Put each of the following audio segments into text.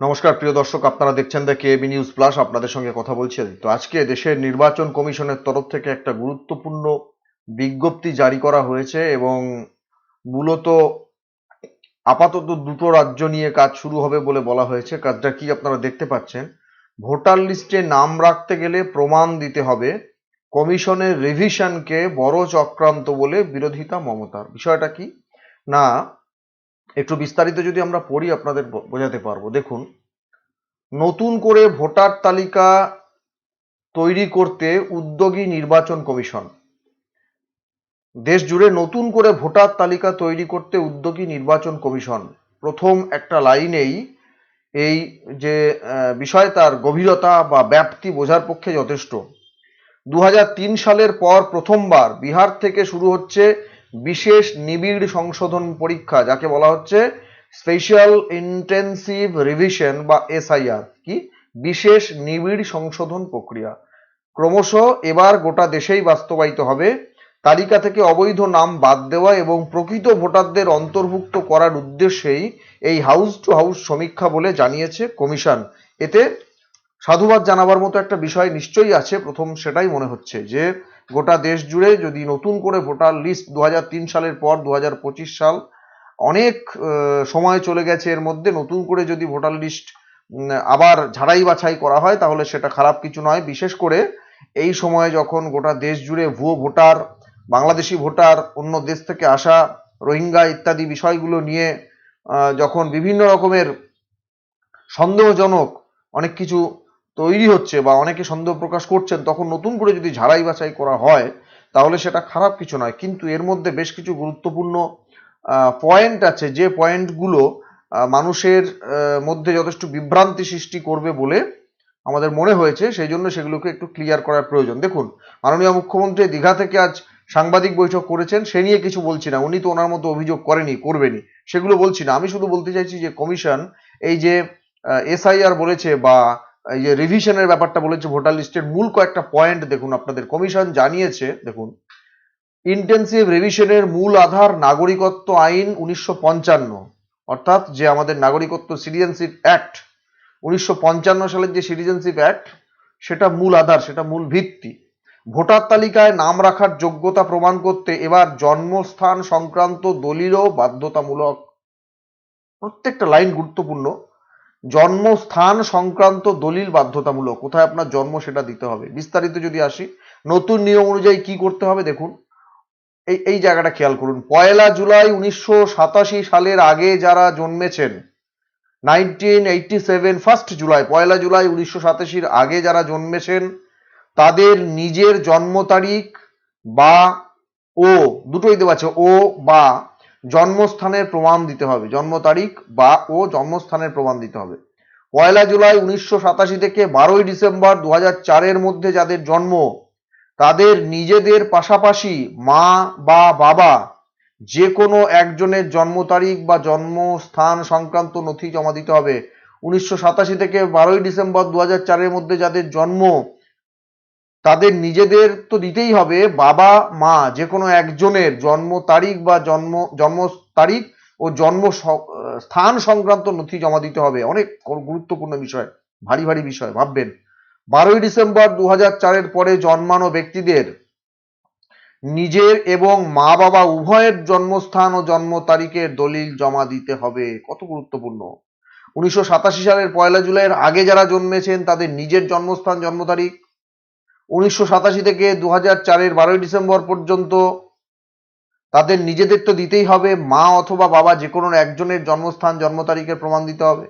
নমস্কার, প্রিয় দর্শক, আপনারা দেখছেন দ্য কেবি নিউজ প্লাস আপনাদের সঙ্গে কথা বলছি তো আজকে দেশের নির্বাচন কমিশনের তরফ থেকে একটা গুরুত্বপূর্ণ বিজ্ঞপ্তি জারি করা হয়েছে এবং মূলত আপাতত দুটো রাজ্য নিয়ে কাজ শুরু হবে বলে বলা হয়েছে। কাজটা কি আপনারা দেখতে পাচ্ছেন? ভোটার লিস্টে নাম রাখতে গেলে প্রমাণ দিতে হবে। কমিশনের রিভিশনকে বড় চক্রান্ত বলে বিরোধিতা মমতার। বিষয়টা কি? না একটু বিস্তারিত যদি আমরা পড়ি আপনাদের বোঝাতে পারব। দেখুন, নতুন করে ভোটার তালিকা তৈরি করতে উদ্যোগী নির্বাচন কমিশন। দেশ জুড়ে নতুন করে ভোটার তালিকা তৈরি করতে উদ্যোগী নির্বাচন কমিশন। প্রথম একটা লাইনেই এই যে বিষয় তার গভীরতা বা ব্যাপ্তি বোঝার পক্ষে যথেষ্ট। দু হাজার তিন সালের পর প্রথমবার বিহার থেকে শুরু হচ্ছে বিশেষ নিবিড় সংশোধন পরীক্ষা, যাকে বলা হচ্ছে স্পেশাল ইন্টেন্সিভ রিভিশন বা এসআইআর কি? বিশেষ নিবিড় সংশোধন প্রক্রিয়া। ক্রমশ এবার গোটা দেশেই বাস্তবায়িত হবে। তালিকা থেকে অবৈধ নাম বাদ দেওয়া এবং প্রকৃত ভোটারদের অন্তর্ভুক্ত করার উদ্দেশ্যেই এই হাউস টু হাউস সমীক্ষা বলে জানিয়েছে কমিশন। এতে সাধুবাদ জানাবার মতো একটা বিষয় নিশ্চয়ই আছে, প্রথম সেটাই মনে হচ্ছে যে গোটা দেশ জুড়ে যদি নতুন করে ভোটার লিস্ট দু হাজার তিন সালের পর দু হাজার পঁচিশ সাল অনেক সময় চলে গেছে এর মধ্যে, নতুন করে যদি ভোটার লিস্ট আবার ঝাড়াই বাছাই করা হয়, তাহলে সেটা খারাপ কিছু নয়। বিশেষ করে এই সময়ে যখন গোটা দেশ জুড়ে ভুয়ো ভোটার, বাংলাদেশি ভোটার, অন্য দেশ থেকে আসা রোহিঙ্গা ইত্যাদি বিষয়গুলো নিয়ে যখন বিভিন্ন রকমের সন্দেহজনক অনেক কিছু তৈরি হচ্ছে বা অনেকে সন্দেহ প্রকাশ করছেন, তখন নতুন করে যদি ঝাড়াই বাছাই করা হয়, তাহলে সেটা খারাপ কিছু নয়। কিন্তু এর মধ্যে বেশ কিছু গুরুত্বপূর্ণ পয়েন্ট আছে যে পয়েন্টগুলো মানুষের মধ্যে যথেষ্ট বিভ্রান্তি সৃষ্টি করবে বলে আমাদের মনে হয়েছে। সেই জন্য সেগুলোকে একটু ক্লিয়ার করার প্রয়োজন। দেখুন, মাননীয় মুখ্যমন্ত্রী দীঘা থেকে আজ সাংবাদিক বৈঠক করেছেন, সে নিয়ে কিছু বলছি না। উনি তো ওনার মতো অভিযোগ করেনি করবেনি সেগুলো বলছি না। আমি শুধু বলতে চাইছি যে কমিশন, এই যে এসআইআর বলেছে বা এই যে রিভিশনের ব্যাপারটা বলেছে, ভোটার লিস্টের মূল কয়েকটা পয়েন্ট দেখুন, আপনাদের কমিশন জানিয়েছে, দেখুন। ইন্টেন্সিভ রিভিশনের মূল আধার নাগরিকত্ব আইন উনিশশো পঞ্চান্ন, অর্থাৎ যে আমাদের নাগরিকত্ব সিটিজেনশিপ অ্যাক্ট উনিশশো পঞ্চান্ন সালের যে সিটিজেনশিপ অ্যাক্ট সেটা মূল আধার, সেটা মূল ভিত্তি। ভোটার তালিকায় নাম রাখার যোগ্যতা প্রমাণ করতে এবার জন্মস্থান সংক্রান্ত দলিলও বাধ্যতামূলক। প্রত্যেকটা লাইন গুরুত্বপূর্ণ। জন্মস্থান সংক্রান্ত দলিল বাধ্যতামূলক। কোথায় আপনার জন্ম সেটা দিতে হবে। বিস্তারিত যদি আসি, নতুন নিয়ম অনুযায়ী কি করতে হবে দেখুন। এই এই জায়গাটা খেয়াল করুন। পয়লা জুলাই উনিশশো সাতাশি সালের আগে যারা জন্মেছেন nineteen eighty seven first July, পয়লা জুলাই উনিশশো সাতাশির আগে যারা জন্মেছেন, তাদের নিজের জন্ম তারিখ বা ও, দুটোই দেওয়া আছে, ও, বা। জন্মস্থানের প্রমাণ দিতে হবে। জন্ম তারিখ বা ও জন্মস্থানের প্রমাণ দিতে হবে। পয়লা জুলাই উনিশশো সাতাশি থেকে বারোই ডিসেম্বর দু চারের মধ্যে যাদের জন্ম, তাদের নিজেদের পাশাপাশি মা বা বাবা যে কোনো একজনের জন্ম তারিখ বা জন্মস্থান সংক্রান্ত নথি জমা দিতে হবে। উনিশশো সাতাশি থেকে বারোই ডিসেম্বর দু চারের মধ্যে যাদের জন্ম তাদের নিজেদের তো দিতেই হবে। বাবা, মা যে কোনো একজনের জন্ম তারিখ বা জন্ম জন্ম তারিখ ও জন্ম স্থান সংক্রান্ত নথি জমা দিতে হবে। অনেক গুরুত্বপূর্ণ বিষয়, ভারী ভারী বিষয়, ভাববেন। বারোই ডিসেম্বর দু চারের পরে জন্মানো ব্যক্তিদের নিজের এবং মা বাবা উভয়ের জন্মস্থান ও জন্ম তারিখের দলিল জমা দিতে হবে। কত গুরুত্বপূর্ণ। উনিশশো সাতাশি সালের পয়লা জুলাইয়ের আগে যারা জন্মেছেন, তাদের নিজের জন্মস্থান, জন্ম তারিখ উনিশশো সাতাশি থেকে দু হাজার চারের বারোই ডিসেম্বর পর্যন্ত তাদের নিজেদের তো দিতেই হবে, মা অথবা বাবা যে কোনো একজনের জন্মস্থান, জন্ম তারিখের প্রমাণ দিতে হবে।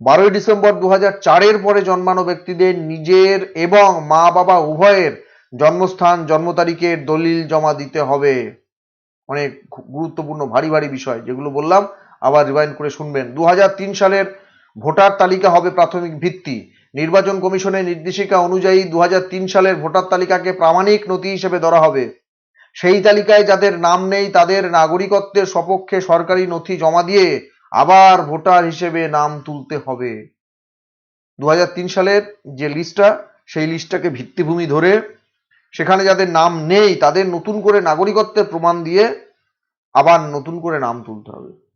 বারোই ডিসেম্বর দু হাজার চারের পরে জন্মানো ব্যক্তিদের নিজের এবং মা বাবা উভয়ের জন্মস্থান, জন্ম তারিখের দলিল জমা দিতে হবে। অনেক গুরুত্বপূর্ণ, ভারী ভারী বিষয় যেগুলো বললাম, আবার রিভাইন্ড করে শুনবেন। দু হাজার তিন সালের ভোটার তালিকা হবে প্রাথমিক ভিত্তি। নির্বাচন কমিশনের নির্দেশিকা অনুযায়ী দু হাজার তিন সালের ভোটার তালিকাকে প্রামাণিক নথি হিসেবে ধরা হবে। সেই তালিকায় যাদের নাম নেই, তাদের নাগরিকত্বের সপক্ষে সরকারি নথি জমা দিয়ে আবার ভোটার হিসেবে নাম তুলতে হবে। দু হাজার তিন সালের যে লিস্টটা, সেই লিস্টটাকে ভিত্তিভূমি ধরে সেখানে যাদের নাম নেই, তাদের নতুন করে নাগরিকত্বের প্রমাণ দিয়ে আবার নতুন করে নাম তুলতে হবে।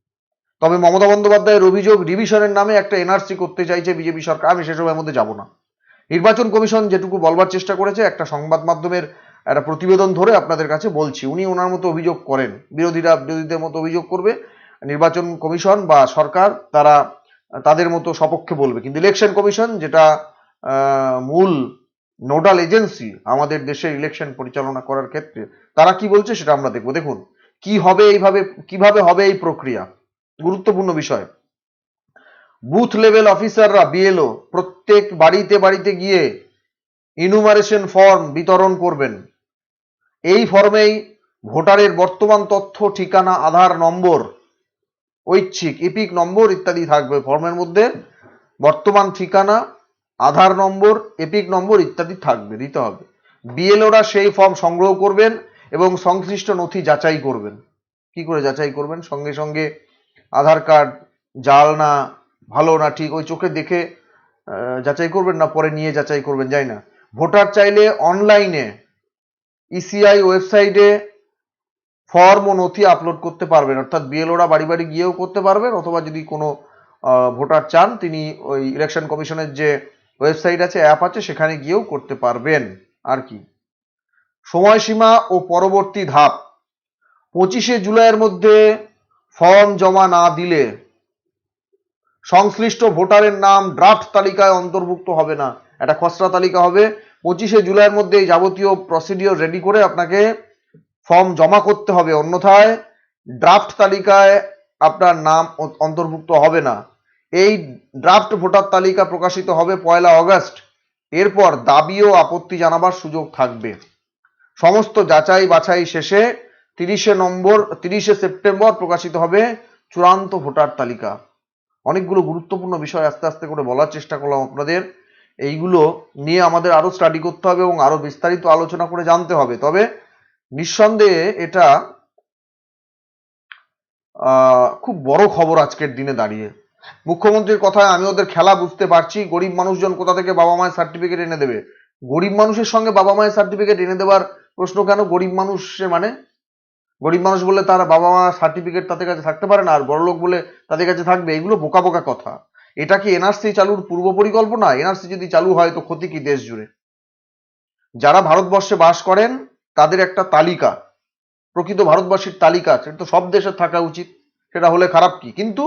তবে মমতা বন্দ্যোপাধ্যায়ের অভিযোগ রিভিশনের নামে একটা এনআরসি করতে চাইছে বিজেপি সরকার। আমি সেসবের মধ্যে যাব না। নির্বাচন কমিশন যেটুকু বলবার চেষ্টা করেছে, একটা সংবাদ মাধ্যমের একটা প্রতিবেদন ধরে আপনাদের কাছে বলছি। উনি ওনার মতো অভিযোগ করেন। বিরোধীরা বিরোধীদের মতো অভিযোগ করবে। নির্বাচন কমিশন বা সরকার তারা তাদের মতো সপক্ষে বলবে। কিন্তু ইলেকশন কমিশন যেটা মূল নোডাল এজেন্সি আমাদের দেশে ইলেকশন পরিচালনা করার ক্ষেত্রে, তারা কি বলছে সেটা আমরা দেখব। দেখুন, কি হবে এইভাবে, কীভাবে হবে এই প্রক্রিয়া? গুরুত্বপূর্ণ বিষয়। বুথ লেভেল অফিসাররা বিএলও প্রত্যেক বাড়িতে বাড়িতে গিয়ে ইনুমারেশন ফর্ম বিতরণ করবেন। এই ফর্মেই ভোটারের বর্তমান তথ্য, ঠিকানা, আধার নম্বর, ঐচ্ছিক, ইপিক নম্বর ইত্যাদি থাকবে ফর্মের মধ্যে। বর্তমান ঠিকানা, আধার নম্বর এপিক নম্বর ইত্যাদি থাকবে, দিতে হবে। বিএলওরা সেই ফর্ম সংগ্রহ করবেন এবং সংশ্লিষ্ট নথি যাচাই করবেন। কি করে যাচাই করবেন? সঙ্গে সঙ্গে আধার কার্ড, জাল না, ভালো না, ঠিক, ওই চোখে দেখে যাচাই করবেন না, পরে নিয়ে যাচাই করবেন, যাই না। ভোটার চাইলে অনলাইনে ইসিআই ওয়েবসাইটে ফর্ম ও নথি আপলোড করতে পারবেন। অর্থাৎ বিএলওরা বাড়ি বাড়ি গিয়েও করতে পারবেন, অথবা যদি কোনো ভোটার চান, তিনি ওই ইলেকশন কমিশনের যে ওয়েবসাইট আছে অ্যাপ আছে, সেখানে গিয়েও করতে পারবেন। আর কি? সময়সীমা ও পরবর্তী ধাপ। পঁচিশে জুলাইয়ের মধ্যে ফর্ম জমা না দিলে সংশ্লিষ্ট ভোটারের নাম ড্রাফট তালিকায় অন্তর্ভুক্ত হবে না। একটা খসড়া তালিকা হবে। পঁচিশে জুলাইয়ের মধ্যে এই যাবতীয় প্রসিডিওর রেডি করে আপনাকে ফর্ম জমা করতে হবে। অন্যথায় ড্রাফট তালিকায় আপনার নাম অন্তর্ভুক্ত হবে না। এই ড্রাফট ভোটার তালিকা প্রকাশিত হবে পয়লা অগস্ট। এরপর দাবি ও আপত্তি জানাবার সুযোগ থাকবে। সমস্ত যাচাই বাছাই শেষে তিরিশে নম্বর, তিরিশে সেপ্টেম্বর প্রকাশিত হবে চূড়ান্ত ভোটার তালিকা। অনেকগুলো গুরুত্বপূর্ণ বিষয় আস্তে আস্তে করে বলার চেষ্টা করলাম আপনাদের। এইগুলো নিয়ে আমাদের আরও স্টাডি করতে হবে এবং আরও বিস্তারিত আলোচনা করে জানতে হবে। তবে নিঃসন্দেহে এটা খুব বড় খবর আজকের দিনে দাঁড়িয়ে। মুখ্যমন্ত্রীর কথায় আমি ওদের খেলা বুঝতে পারছি, গরিব মানুষজন কোথা থেকে বাবা মায়ের সার্টিফিকেট এনে দেবে? গরিব মানুষের সঙ্গে বাবা মায়ের সার্টিফিকেট এনে দেওয়ার প্রশ্ন কেন? গরিব মানুষের মানে গরিব মানুষ বলে তার বাবা মা সার্টিফিকেট তাদের কাছে থাকতে পারে না, আর বড়লোক বলে তাদের কাছে থাকবে, এগুলো বোকা বোকা কথা। এটা কি এনআরসি চালুর পূর্ব পরিকল্পনা? এনআরসি যদি চালু হয় তো ক্ষতি কি দেশ জুড়ে? যারা ভারতবর্ষে বাস করেন, তাদের একটা তালিকা, প্রকৃত ভারতবাসীর তালিকা, সেটা তো সব দেশের থাকা উচিত, সেটা হলে খারাপ কি? কিন্তু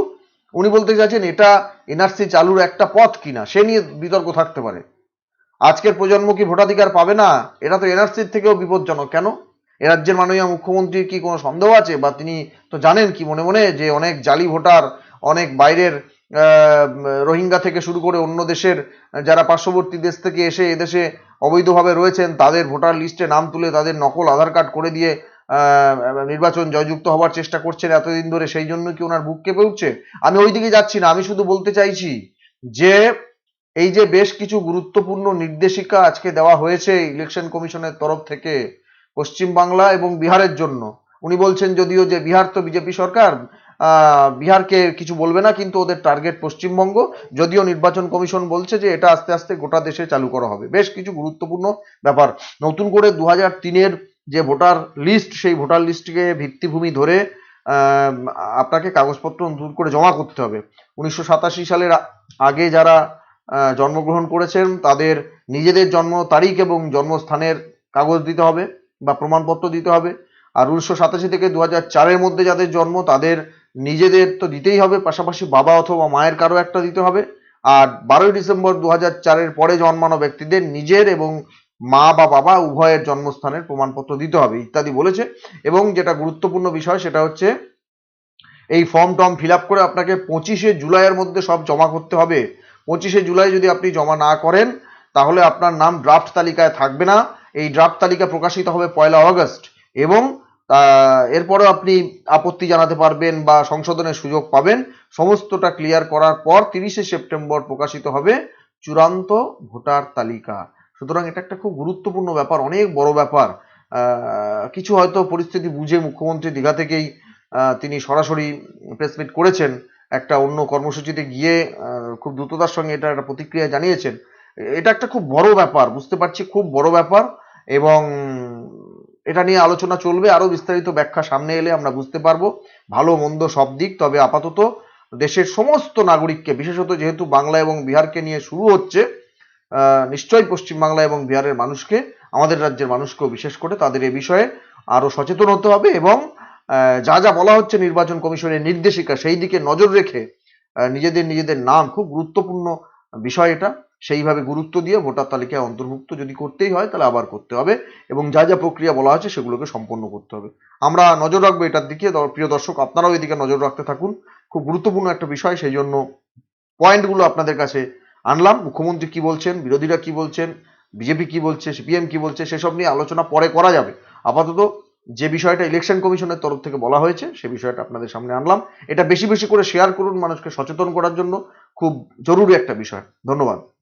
উনি বলতে চাইছেন এটা এনআরসি চালুর একটা পথ কিনা, সে নিয়ে বিতর্ক থাকতে পারে। আজকের প্রজন্ম কি ভোটাধিকার পাবে না? এটা তো এনআরসির থেকেও বিপজ্জনক, কেন? এ রাজ্যের মাননীয় মুখ্যমন্ত্রীর কি কোনো সন্দেহ আছে? বা তিনি তো জানেন কি মনে মনে যে অনেক জালি ভোটার, অনেক বাইরের রোহিঙ্গা থেকে শুরু করে অন্য দেশের, যারা পার্শ্ববর্তী দেশ থেকে এসে এদেশে অবৈধভাবে রয়েছেন, তাদের ভোটার লিস্টে নাম তুলে তাদের নকল আধার কার্ড করে দিয়ে নির্বাচন জয়যুক্ত হওয়ার চেষ্টা করছেন এতদিন ধরে, সেই জন্য কি ওনার বুক কেঁপে উঠছে? আমি ওই দিকে যাচ্ছি না, আমি শুধু বলতে চাইছি যে, এই যে বেশ কিছু গুরুত্বপূর্ণ নির্দেশিকা আজকে দেওয়া হয়েছে ইলেকশন কমিশনের তরফ থেকে পশ্চিম বাংলা এবং বিহারের জন্য। উনি বলছেন যদিও যে বিহার তো বিজেপি সরকার বিহারকে কিছু বলবে না, কিন্তু ওদের টার্গেট পশ্চিমবঙ্গ। যদিও নির্বাচন কমিশন বলছে যে এটা আস্তে আস্তে গোটা দেশে চালু করা হবে। বেশ কিছু গুরুত্বপূর্ণ ব্যাপার। নতুন করে দু হাজার তিনের যে ভোটার লিস্ট সেই ভোটার লিস্টকে ভিত্তিভূমি ধরে আপনাকে কাগজপত্র নতুন করে জমা করতে হবে। উনিশশো সাতাশি সালের আগে যারা জন্মগ্রহণ করেছেন, তাদের নিজেদের জন্ম তারিখ এবং জন্মস্থানের কাগজ দিতে হবে। বা প্রমাণপত্র দিতে হবে। আর উনিশশো সাতাশি থেকে দু হাজার চারের মধ্যে যাদের জন্ম, তাদের নিজেদের তো দিতেই হবে। পাশাপাশি বাবা অথবা মায়ের কারও একটা দিতে হবে। আর বারোই ডিসেম্বর দু হাজার চারের পরে জন্মানো ব্যক্তিদের নিজের এবং মা বা বাবা উভয়ের জন্মস্থানের প্রমাণপত্র দিতে হবে ইত্যাদি বলেছে। এবং যেটা গুরুত্বপূর্ণ বিষয়, সেটা হচ্ছে এই ফর্ম টর্ম ফিল করে আপনাকে পঁচিশে জুলাইয়ের মধ্যে সব জমা করতে হবে। পঁচিশে জুলাই যদি আপনি জমা না করেন, তাহলে আপনার নাম ড্রাফট তালিকায় থাকবে না। এই ড্রাফট তালিকা প্রকাশিত হবে পয়লা অগস্ট এবং এরপরেও আপনি আপত্তি জানাতে পারবেন বা সংশোধনের সুযোগ পাবেন। সমস্তটা ক্লিয়ার করার পর তিরিশে সেপ্টেম্বর প্রকাশিত হবে চূড়ান্ত ভোটার তালিকা। সুতরাং এটা একটা খুব গুরুত্বপূর্ণ ব্যাপার, অনেক বড় ব্যাপার। কিছু হয়তো পরিস্থিতি বুঝে মুখ্যমন্ত্রী দীঘা থেকেই তিনি সরাসরি প্রেসমিট করেছেন। একটা অন্য কর্মসূচিতে গিয়ে খুব দ্রুততার সঙ্গে এটা একটা প্রতিক্রিয়া জানিয়েছেন। এটা একটা খুব বড় ব্যাপার, বুঝতে পারছি? খুব বড় ব্যাপার। এবং এটা নিয়ে আলোচনা চলবে আরও বিস্তারিত ব্যাখ্যা সামনে এলে আমরা বুঝতে পারব। ভালো মন্দ সব দিক, তবে আপাতত দেশের সমস্ত নাগরিককে, বিশেষত যেহেতু বাংলা এবং বিহারকে নিয়ে শুরু হচ্ছে নিশ্চয়ই পশ্চিমবাংলা এবং বিহারের মানুষকে, আমাদের রাজ্যের মানুষকেও বিশেষ করে তাদের এ বিষয়ে আরও সচেতন হতে হবে এবং যা যা বলা হচ্ছে নির্বাচন কমিশনের নির্দেশিকা, সেই দিকে নজর রেখে নিজেদের নিজেদের নাম, খুব গুরুত্বপূর্ণ বিষয় এটা। সেইভাবে গুরুত্ব দিয়ে ভোটার তালিকায় অন্তর্ভুক্ত যদি করতেই হয়, তাহলে আবার করতে হবে এবং যা যা প্রক্রিয়া বলা আছে সেগুলোকে সম্পন্ন করতে হবে। আমরা নজর রাখব এটার দিকে। প্রিয় দর্শক, আপনারাও এদিকে নজর রাখতে থাকুন। খুব গুরুত্বপূর্ণ একটা বিষয়, সেই জন্য পয়েন্টগুলো আপনাদের কাছে আনলাম। মুখ্যমন্ত্রী কি বলছেন, বিরোধীরা কি বলছেন, বিজেপি কি বলছে, সিপিএম কি বলছে, সেসব নিয়ে আলোচনা পরে করা যাবে। আপাতত যে বিষয়টা ইলেকশন কমিশনের তরফ থেকে বলা হয়েছে, সে বিষয়টা আপনাদের সামনে আনলাম। এটা বেশি বেশি করে শেয়ার করুন মানুষকে সচেতন করার জন্য। খুব জরুরি একটা বিষয়। ধন্যবাদ।